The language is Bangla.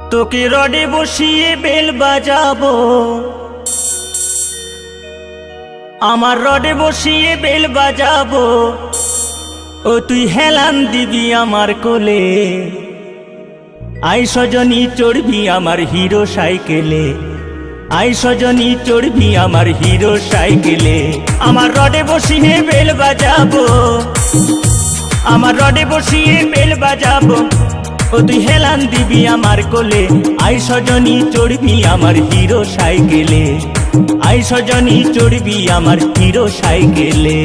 তোকে রডে বসিয়ে বেল বাজাবো। আমার রডে বসিয়ে বেল বাজাবো। ও তুই হেলান দিবি আমার কোলে। আই সজনী চড়বি আমার হিরো সাইকেলে। আই সজনী চড়বি আমার হিরো সাইকেলে। আমার রডে বসিয়ে বেল বাজাবো। আমার রডে বসিয়ে বেল বাজাবো। ও তুই হেলান দিবি আমার কোলে। আই সজনী, চড়বি আমার হিরো সাইকেলে। আই সজনী, চড়বি আমার হিরো সাইকেলে।